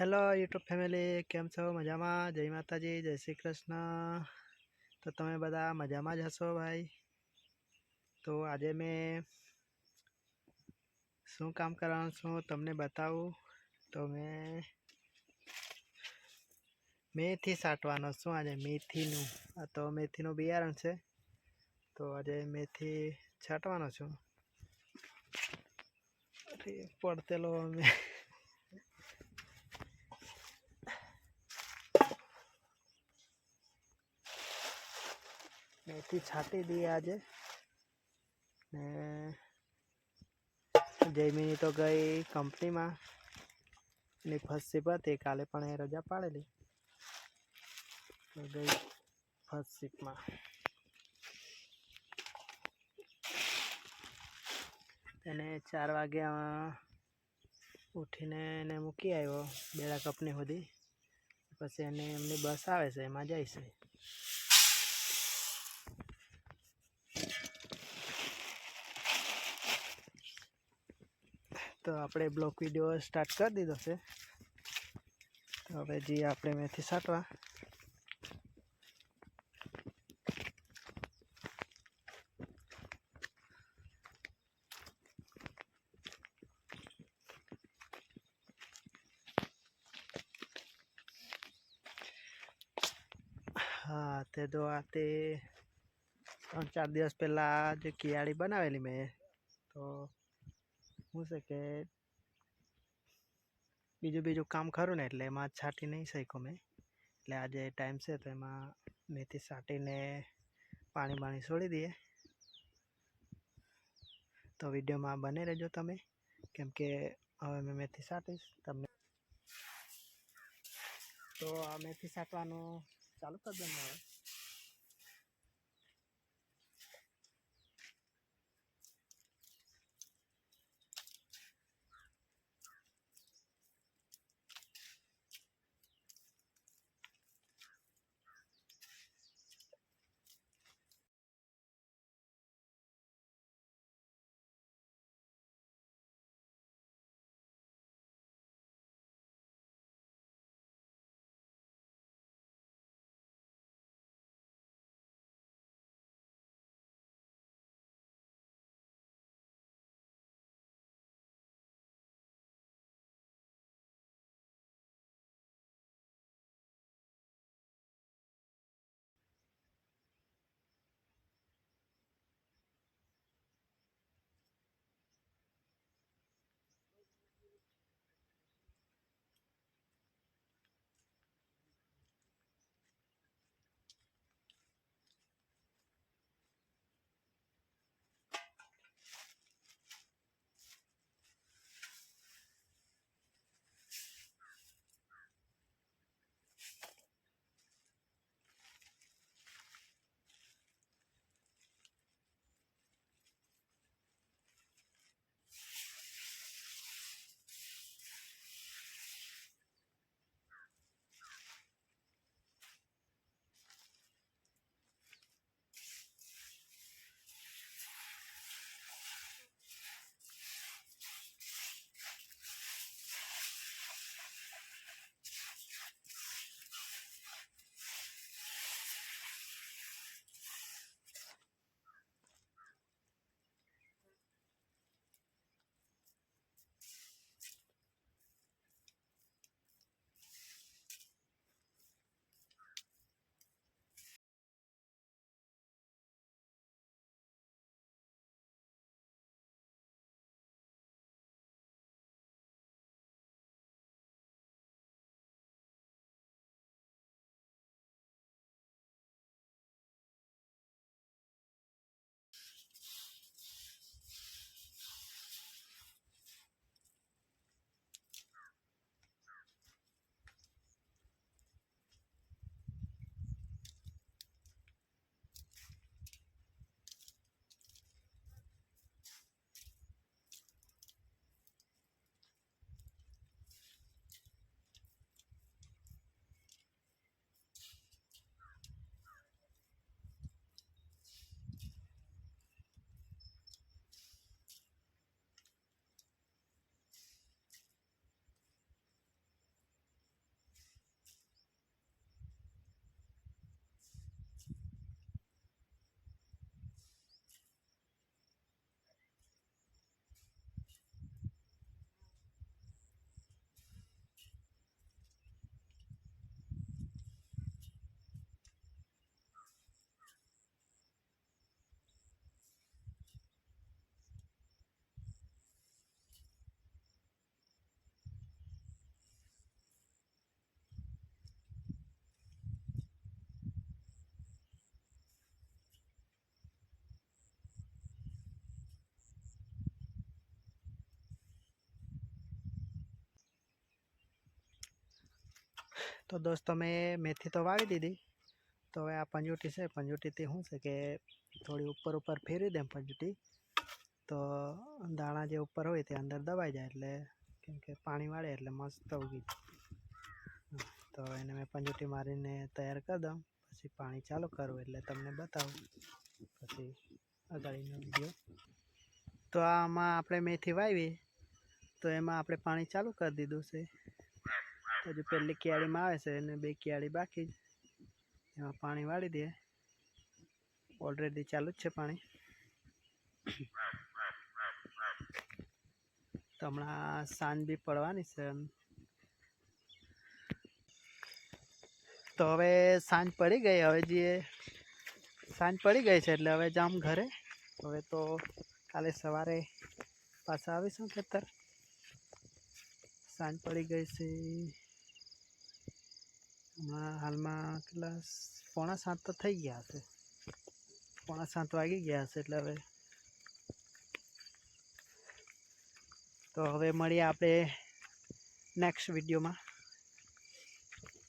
Hello YouTube family કેમ છો? મજામાં? જય માતાજી, જય શ્રી કૃષ્ણ. તો તમે બધા મજામાં જ હશો ભાઈ? તો આજે મેં શું કામ કરવાનું છું તમને બતાવું? તો મેં મેથી સાટવાનો છું આજે, મેથીનું. તો મેથીનું બિયારણ છે. તો આજે મેથી છાંટવાનો છું. પડતેલો અમે. મેથી છાંટી દઈએ આજે ને જયમીની તો ગઈ કંપનીમાં એની ફર્સ્ટ શિપ હતી કાલે પણ એ રજા પાડેલી ગઈ ફર્સ્ટ શિપમાં એને ચાર વાગ્યા ઉઠીને એને મૂકી આવ્યો બેડા કંપની સુધી પછી એને એમની બસ આવે છે એમાં જાય છે તો આપણે બ્લોક વીડિયો સ્ટાર્ટ કરી દીધો છે. હવે જે આપણે મેથી સાટવા. હા, તે તો આ તે ત્રણ ચાર દિવસ પહેલાં જે કિયાળી બનાવેલી મેં, તો શું છે કે બીજું બીજું કામ ખરું ને એટલે એમાં છાંટી નહીં શક્યો મેં. એટલે આજે ટાઈમ છે તો એમાં મેથી છાંટીને પાણી બાણી છોડી દઈએ. તો વિડીયોમાં બને રહેજો તમે, કેમ કે હવે મેં મેથી છાંટીશ, તમને તો આ મેથી છાંટવાનું ચાલુ કરી હવે. તો દોસ્તો મેં મેથી તો વાવી દીધી. તો હવે આ પંજુટી છે, પંજુટીથી શું છે કે થોડી ઉપર ઉપર ફેરવી દેમ પંજુટી. તો દાણા જે ઉપર હોય તે અંદર દબાઈ જાય એટલે કેમ કે પાણી વાળે એટલે મસ્ત ઉગી તો એને મેં પંજુટી મારીને તૈયાર કરી દઉં. પછી પાણી ચાલુ કરું એટલે તમને બતાવું. પછી અગાડીનો વીડિયો. તો આમાં આપણે મેથી વાવી. તો એમાં આપણે પાણી ચાલુ કરી દીધું છે. હજુ પહેલી કેળીમાં આવે છે અને બે કેળી બાકી એમાં પાણી વાળી દે. ઓલરેડી ચાલુ જ છે પાણી. તો હમણાં સાંજ બી પડવાની છે. તો હવે સાંજ પડી ગઈ, હવે જે સાંજ પડી ગઈ છે એટલે હવે જામ ઘરે. હવે તો કાલે સવારે પાછા આવીશું ખેતર. સાંજ પડી ગઈ છે. હમણાં હાલમાં કેટલા પોણા સાત તો થઈ ગયા હશે. પોણા સાત વાગી ગયા હશે એટલે હવે. તો હવે મળીએ આપણે નેક્સ્ટ વિડીયોમાં